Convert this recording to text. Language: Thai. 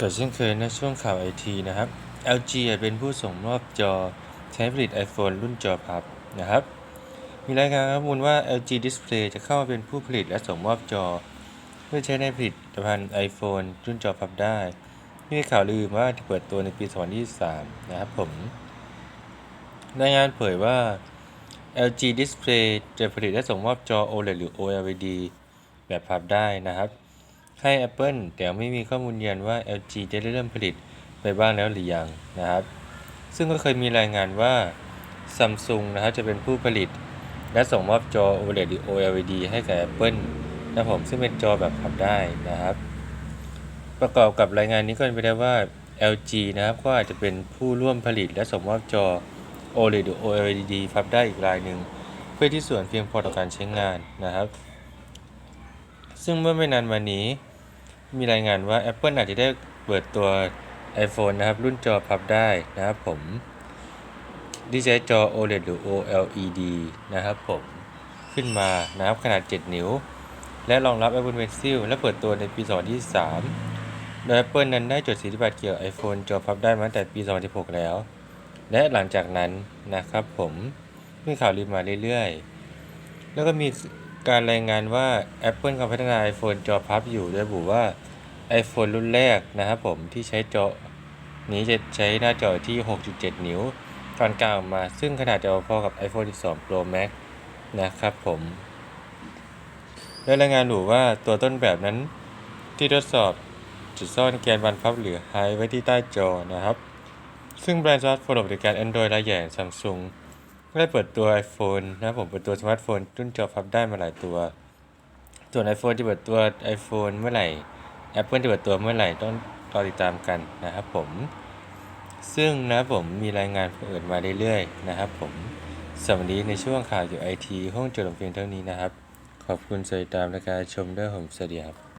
ก็เช่นเคยในช่วงข่าวไอทีนะครับ LG เป็นผู้ส่งมอบจอใช้ผลิต iPhone รุ่นจอพับนะครับ มีรายงานข้อมูลว่า LG Display จะเข้ามาเป็นผู้ผลิตและส่งมอบจอ เพื่อใช้ในผลิตภัณฑ์ iPhone รุ่นจอพับได้มีข่าวลือว่าจะเปิดตัวในปี 2023 นะครับผม รายงานเผยว่า LG Display จะผลิตและส่งมอบจอ OLED หรือ OLED แบบพับได้นะครับ ให้ Apple แต่ไม่มีข้อมูลยืนยันว่า LG จะได้เริ่มผลิตไปบ้างแล้วหรือยังนะครับ ซึ่งก็เคยมีรายงานว่า Samsung นะครับจะเป็นผู้ผลิต และส่งมอบจอ OLED หรือ OLED ให้กับ Apple นะผมซึ่งเป็นจอแบบพับได้นะครับ ประกอบกับรายงานนี้ก็เป็นไปได้ว่า LG นะครับก็อาจจะเป็นผู้ร่วมผลิต และส่งมอบจอ OLED หรือ OLED พับได้อีกรายหนึ่ง เพื่อที่ส่วนเพียงพอต่อการใช้งานนะครับ ซึ่งเมื่อไม่นานมานี้ มีรายงานว่า Apple อาจจะได้เปิดตัว iPhone นะครับ รุ่นจอพับได้นะครับผมที่ใช้จอ OLED หรือ OLED นะครับผมขึ้นมานะครับขนาด 7 นิ้ว และรองรับ Apple Pencil และเปิดตัวในปี 2023 โดย Apple นั้นได้จดสิทธิบัตรเกี่ยว iPhone จอพับได้มาตั้งแต่ปี 2016 แล้ว และหลังจากนั้นนะครับผมมีข่าวลือมาเรื่อยๆ แล้วก็มี การรายงานว่า Apple กำลังพัฒนา iPhone จอพับอยู่โดยระบุว่า iPhone รุ่นแรกนะครับผมที่ใช้จอนี้จะใช้หน้าจอที่ 6.7 นิ้ว ตอนกลางออกมา ซึ่งขนาดจะพอกับ iPhone 12 Pro Max นะครับผม และรายงานระบุว่าตัวต้นแบบนั้นที่ทดสอบจุดซ่อนแกนบรรพับหรือไฮไว้ที่ใต้จอนะครับ ซึ่งแบรนด์สมาร์ทโฟนบริการ Android รายใหญ่ Samsung ได้เปิดตัว iPhone นะครับผมเปิดตัวสมาร์ทโฟนรุ่นจอพับได้มาหลายตัว ส่วน iPhone จะเปิดตัว iPhone เมื่อไหร่ Apple จะเปิดตัวเมื่อไหร่ต้องรอติดตามกันนะครับผม ซึ่งนะครับผมมีรายงานเปิดมาเรื่อยๆนะครับผมสำหรับวันนี้ในช่วงข่าวอยู่ไอทีห้องจดลงเพียงเท่านี้นะครับ ขอบคุณสวัสดีตามในการชมด้วยผมสวัสดีครับ